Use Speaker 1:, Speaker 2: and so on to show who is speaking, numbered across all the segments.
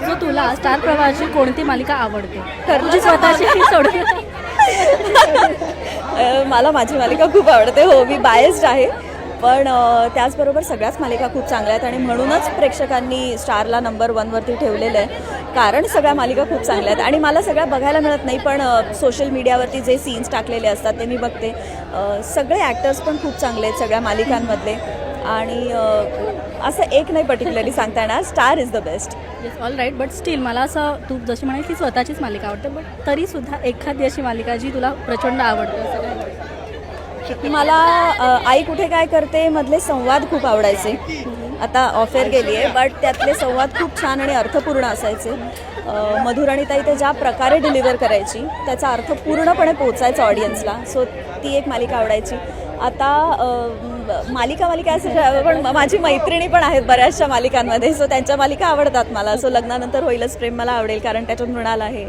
Speaker 1: So तुला star प्रवाहाची कोणती मालिका आवडते? तुझी स्वतःची सोडून.
Speaker 2: मला माझी मालिका खूप आवडते. हो मी बायस्ड आहे. पण त्याचबरोबर सगळ्याच मालिका खूप चांगल्या आहेत आणि म्हणूनच प्रेक्षकांनी स्टारला नंबर वनवरती ठेवलेलं आहे. कारण सगळ्या मालिका खूप चांगल्या आहेत. आणि मला सगळ्या बघायला मिळत नाही पण सोशल मीडियावरती जे सीन्स टाकलेले असतात ते मी बघते. सगळे ॲक्टर्स पण खूप चांगले आहेत सगळ्या मालिकांमधले. आणि असं एक नाही पर्टिक्युलरली सांगता येणार. Star is the best
Speaker 1: yes all right but still मला असं तू जशी म्हणाली की स्वतःचीच मालिका आवडते बट तरीसुद्धा एखादी अशी मालिका जी तुला प्रचंड आवडते
Speaker 2: मला आई कुठे काय करते मधले संवाद खूप आवडायचे. आता ऑफेअर गेली आहे बट त्यातले संवाद खूप छान आणि अर्थपूर्ण असायचे. मधुराणीताई ते ज्या प्रकारे डिलिव्हर करायची त्याचा अर्थ पूर्णपणे पोचायचा ऑडियन्सला सो ती एक मालिका आवडायची. आता मालिका मालिका असं पण माझी मैत्रिणी पण आहेत बऱ्याचशा मालिकांमध्ये. सो त्यांच्या मालिका आवडतात मला. सो लग्नानंतर होईलच प्रेम मला आवडेल कारण त्याच्यात मृणाल आहे.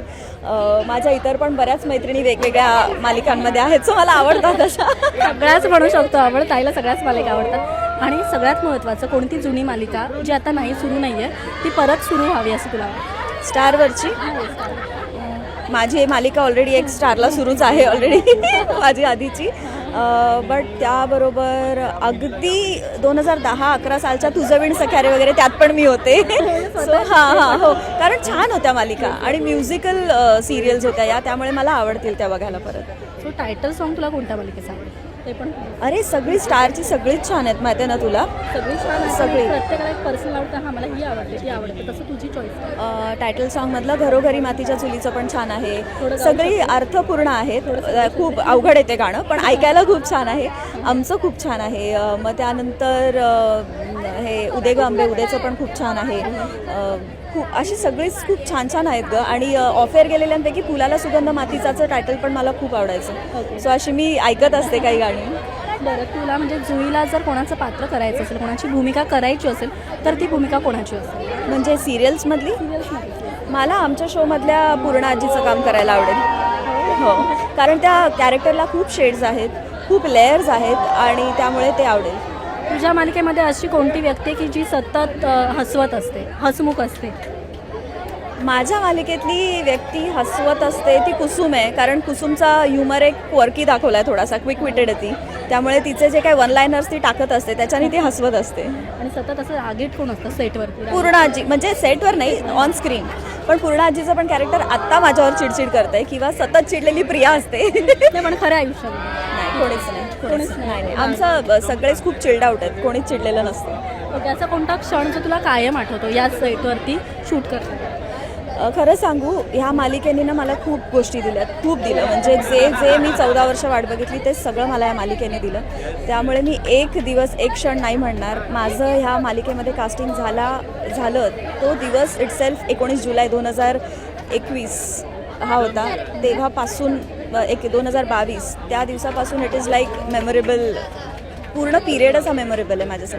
Speaker 2: माझ्या इतर पण बऱ्याच मैत्रिणी वेगवेगळ्या मालिकांमध्ये आहेत. सो मला आवडतात अशा.
Speaker 1: सगळ्याच म्हणू शकतो आवड ताईला सगळ्याच मालिका आवडतात. आणि सगळ्यात महत्त्वाचं कोणती जुनी मालिका जी आता नाही सुरू नाही आहे ती परत सुरू व्हावी असं तुला वाटतं?
Speaker 2: स्टारवरची? माझी मालिका ऑलरेडी एक स्टारला सुरूच आहे ऑलरेडी माझी आधीची. बट त्याबरोबर अगदी दोन हजार दहा अकरा सालच्या तुझं विण सख्यारे वगैरे त्यात पण मी होते. सो हां हां हो. कारण छान होत्या मालिका आणि म्युझिकल सिरियल्स होत्या या त्यामुळे मला आवडतील त्या बघायला परत.
Speaker 1: सो टायटल सॉन्ग तुला कोणत्या मालिकेचं आवडेल ते पण
Speaker 2: अरे सगळी स्टारची सगळीच छान आहेत माहिती आहे ना तुला?
Speaker 1: सगळी छान आहे.
Speaker 2: सगळी.
Speaker 1: प्रत्येकाला एक पर्सनल आवडतं. हा मला ही आवडते ती आवडते. तसं तुझी चॉईस
Speaker 2: टायटल सॉन्गमधलं घरोघरी मातीच्या चुलीचं पण छान आहे. सगळी अर्थपूर्ण आहेत. अ, खूप अवघड आहे ते गाणं पण ऐकायला खूप छान आहे. आमचं खूप छान आहे. मग त्यानंतर हे उदे ग आंबे उद्याचं पण खूप छान आहे. खूप अशी सगळीच खूप छान छान आहेत ग. आणि ऑफेअर गेलेल्यांपैकी फुलाला सुगंध मातीचाचं टायटल पण मला खूप आवडायचं. सो अशी मी ऐकत असते काही गाणी.
Speaker 1: बरं तुला म्हणजे जुईला जर कोणाचं पात्र करायचं असेल कोणाची भूमिका करायची असेल तर ती भूमिका कोणाची असेल?
Speaker 2: म्हणजे सिरियल्समधली मला आमच्या शोमधल्या पूर्ण आजीचं काम करायला आवडेल. हो. कारण त्या कॅरेक्टरला खूप शेड्स आहेत खूप लेयर्स आहेत आणि त्यामुळे ते आवडेल.
Speaker 1: तुझ्या मालिकेमध्ये अशी कोणती व्यक्ती की जी सतत हसवत असते हसमुख असते?
Speaker 2: माझ्या मालिकेतली व्यक्ती हसवत असते ती कुसुम आहे. कारण कुसुमचा ह्युमर एक क्वर्की दाखवला आहे थोडासा क्विक विटेड आहे ती. त्यामुळे तिचे जे काही वन लाईनर्स ती टाकत असते त्याच्याने ती हसवत असते.
Speaker 1: आणि सतत असं आगीट कोण असतं सेटवरती
Speaker 2: पूर्ण आजी म्हणजे सेटवर नाही ऑन स्क्रीन पण पूर्ण आजीचं पण कॅरेक्टर आत्ता माझ्यावर चिडचिड करते किंवा सतत चिडलेली प्रिया असते.
Speaker 1: पण खऱ्या आयुष्यात.
Speaker 2: नाही कोणीच नाही
Speaker 1: कोणीच नाही.
Speaker 2: आमचं सगळेच खूप चिल्ड आउट आहेत कोणीच चिडलेलं नसतं.
Speaker 1: असा कोणता क्षण जो तुला कायम आठवतो या सेटवरती शूट करताना?
Speaker 2: अ, खरं सांगू ह्या मालिकेने ना मला खूप गोष्टी दिल्या खूप दिलं म्हणजे जे जे मी चौदा वर्ष वाट बघितली ते सगळं मला या मालिकेने दिलं. त्यामुळे मी एक दिवस एक क्षण नाही म्हणणार. माझं ह्या मालिकेमध्ये कास्टिंग झाला झालं तो दिवस इटसेल्फ एकोणीस जुलै दोन हजार एकवीस हा होता. तेव्हापासून एक दोन हजार बावीस त्या दिवसापासून इट इज लाईक मेमोरेबल पूर्ण पिरियडच हा मेमोरेबल आहे माझ्यासाठी.